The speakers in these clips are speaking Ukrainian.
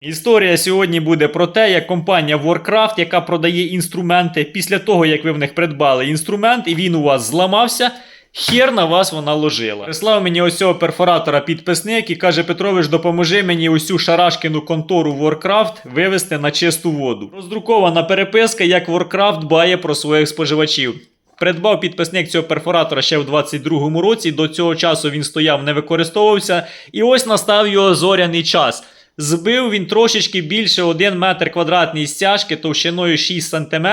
Історія сьогодні буде про те, як компанія Warcraft, яка продає інструменти, після того, як ви в них придбали інструмент, і він у вас зламався, хер на вас вона ложила. Прислав мені ось цього перфоратора підписник і каже: Петрович, допоможи мені цю шарашкину контору Warcraft вивести на чисту воду. Роздрукована переписка, як Warcraft дбає про своїх споживачів. Придбав підписник цього перфоратора ще в 22-му році. До цього часу він стояв, не використовувався. І ось настав його зоряний час. Збив він трошечки більше 1 метр квадратний стяжки товщиною 6 см.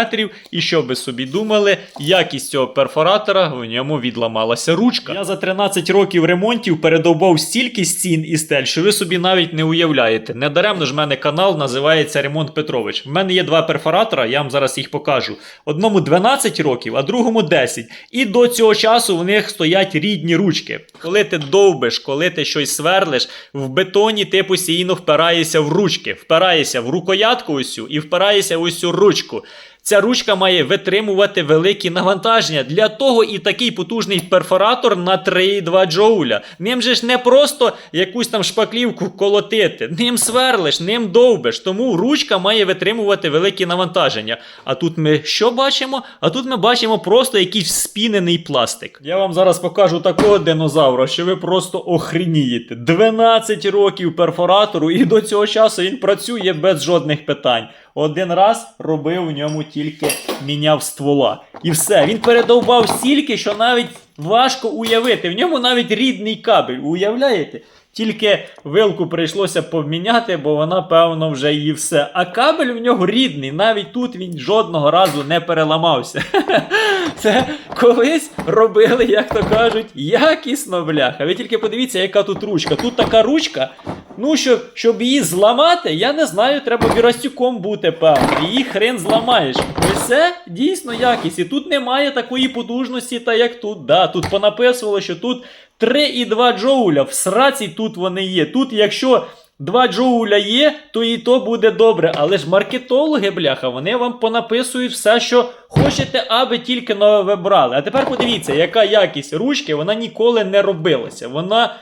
І що би собі думали, якість цього перфоратора в ньому відламалася ручка. Я за 13 років ремонтів передовбав стільки стін і стель, що ви собі навіть не уявляєте. Недаремно ж в мене канал називається Ремонт Петрович. В мене є два перфоратора, я вам зараз їх покажу. Одному 12 років, а другому 10. І до цього часу в них стоять рідні ручки. Коли ти довбиш, коли ти щось сверлиш, в бетоні ти постійно впираєшся в ручки, впираєшся в рукоятку цю і впираєшся цю ручку. Ця ручка має витримувати великі навантаження. Для того і такий потужний перфоратор на 3,2 джоуля. Ним же ж не просто якусь там шпаклівку колотити, ним сверлиш, ним довбиш. Тому ручка має витримувати великі навантаження. А тут ми що бачимо? А тут ми бачимо просто якийсь спінений пластик. Я вам зараз покажу такого динозавра, що ви просто охренієте. 12 років перфоратору, і до цього часу він працює без жодних питань. Один раз робив в ньому тільки міняв ствола. І все. Він передовбав стільки, що навіть важко уявити. В ньому навіть рідний кабель. Уявляєте? Тільки вилку прийшлося поміняти, бо вона, певно, вже і все. А кабель в нього рідний, навіть тут він жодного разу не переламався. Це колись робили, як то кажуть, якісно бляха. Ви тільки подивіться, яка тут ручка. Тут така ручка. Ну, що, щоб її зламати, я не знаю, треба вірастюком бути, певно. Її хрен зламаєш. Ось це дійсно якість. І тут немає такої потужності, та як тут. Да, Тут понаписувало, що тут 3,2 джоуля. В сраці тут вони є. Тут, якщо 2 джоуля є, то і то буде добре. Але ж маркетологи, бляха, вони вам понаписують все, що хочете, аби тільки нове брали. А тепер подивіться, яка якість ручки, вона ніколи не робилася. Вона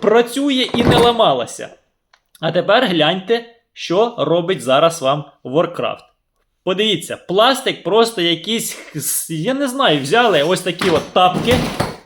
працює і не ламалася. А тепер гляньте, що робить зараз вам Warcraft. Подивіться, пластик просто якийсь, я не знаю, взяли ось такі от тапки,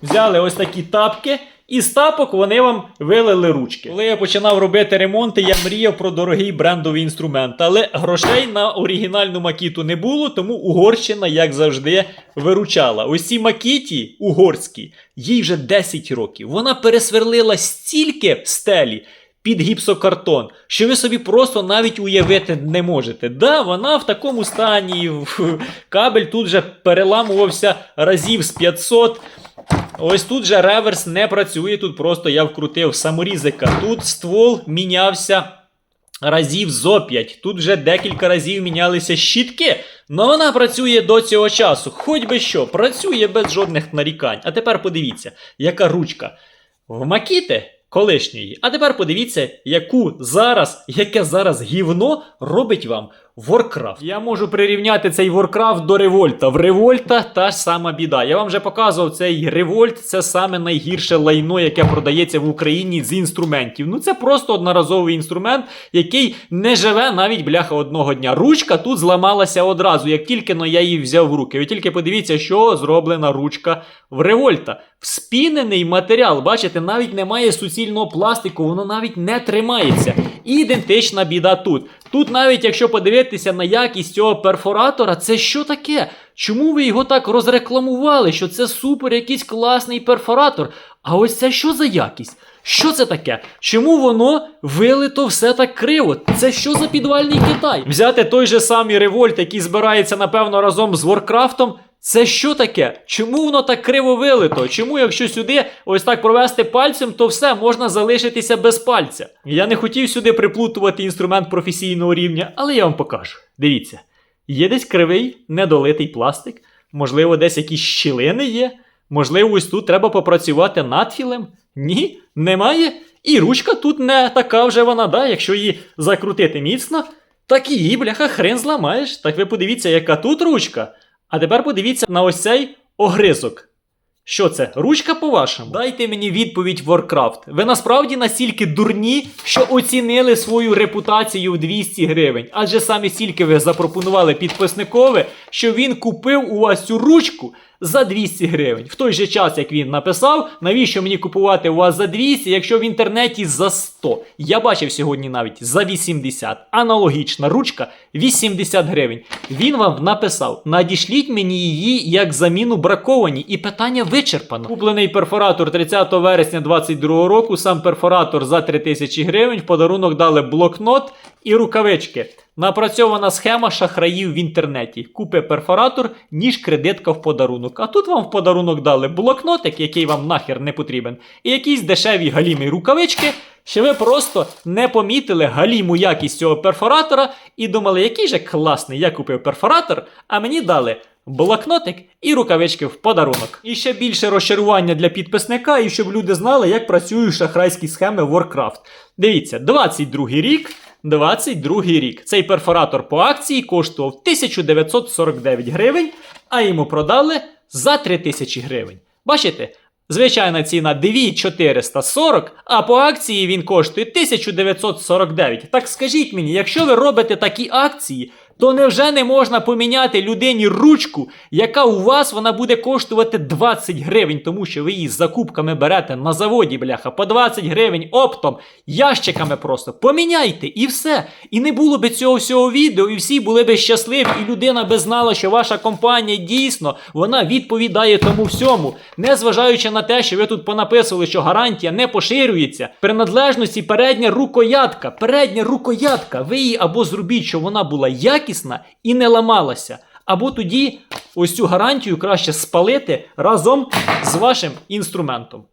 взяли ось такі тапки, і з тапок вони вам вилили ручки. Коли я починав робити ремонти, я мріяв про дорогий брендовий інструмент, але грошей на оригінальну макіту не було, тому Угорщина, як завжди, виручала. Ось ці макіті угорські, їй вже 10 років. Вона пересверлила стільки стелі під гіпсокартон, що ви собі просто навіть уявити не можете. Да, вона в такому стані, кабель тут же переламувався разів з 500. Ось тут же реверс не працює, тут просто я вкрутив саморізика. Тут ствол мінявся разів зо 5. Тут вже декілька разів мінялися щітки. Но вона працює до цього часу. Хоч би що, працює без жодних нарікань. А тепер подивіться, яка ручка в Макіте колишньої. А тепер подивіться, яку зараз, яке зараз гівно робить вам Warcraft. Я можу прирівняти цей Warcraft до Револьта. В Револьта та ж сама біда. Я вам вже показував цей Револьт, це саме найгірше лайно, яке продається в Україні з інструментів. Ну це просто одноразовий інструмент, який не живе навіть бляха одного дня. Ручка тут зламалася одразу, як тільки но я її взяв в руки. Ви тільки подивіться, що зроблена ручка в Револьта. Вспінений матеріал, бачите, навіть немає суцільного пластику, воно навіть не тримається. Ідентична біда тут. Тут навіть якщо подивитися на якість цього перфоратора, це що таке? Чому ви його так розрекламували, що це супер якийсь класний перфоратор? А ось це що за якість? Що це таке? Чому воно вилито все так криво? Це що за підвальний Китай? Взяти той же самий револьт, який збирається, напевно, разом з Warcraftом, це що таке? Чому воно так криво вилито? Чому, якщо сюди ось так провести пальцем, то все можна залишитися без пальця? Я не хотів сюди приплутувати інструмент професійного рівня, але я вам покажу. Дивіться, є десь кривий, недолитий пластик, можливо, десь якісь щілини є. Можливо, ось тут треба попрацювати надфілем? Ні, немає. І ручка тут не така вже вона, да, якщо її закрутити міцно, так її, бляха, хрен зламаєш. Так ви подивіться, яка тут ручка. А тепер подивіться на ось цей огризок. Що це? Ручка по-вашому? Дайте мені відповідь Warcraft. Ви насправді настільки дурні, що оцінили свою репутацію в 200 гривень. Адже саме стільки ви запропонували підписникове, що він купив у вас цю ручку за 200 гривень. В той же час, як він написав, навіщо мені купувати у вас за 200, якщо в інтернеті за 100. Я бачив сьогодні навіть за 80. Аналогічна ручка 80 гривень. Він вам написав: надішліть мені її як заміну браковані, і питання вичерпано. Куплений перфоратор 30 вересня 2022 року. Сам перфоратор за 3000 гривень. В подарунок дали блокнот і рукавички. Напрацьована схема шахраїв в інтернеті. Купи перфоратор, ніж кредитка в подарунок. А тут вам в подарунок дали блокнотик, який вам нахер не потрібен, і якісь дешеві галімі рукавички, що ви просто не помітили галіму якість цього перфоратора і думали, який же класний, я купив перфоратор, а мені дали. Блокнотик і рукавички в подарунок. І ще більше розчарування для підписника, і щоб люди знали, як працюють шахрайські схеми Warcraft. Дивіться, 22 рік. 22 рік. Цей перфоратор по акції коштував 1949 гривень, а йому продали за 3000 гривень. Бачите? Звичайна ціна 2440, а по акції він коштує 1949. Так скажіть мені, якщо ви робите такі акції, то невже не можна поміняти людині ручку, яка у вас вона буде коштувати 20 гривень, тому що ви її з закупками берете на заводі, бляха, по 20 гривень оптом, ящиками просто. Поміняйте і все. І не було би цього всього відео, і всі були би щасливі, і людина би знала, що ваша компанія дійсно вона відповідає тому всьому, незважаючи на те, що ви тут понаписували, що гарантія не поширюється. Принадлежності передня рукоятка, передня рукоятка. Ви її або зробіть, щоб вона була якісна і не ламалася. Або тоді ось цю гарантію краще спалити разом з вашим інструментом.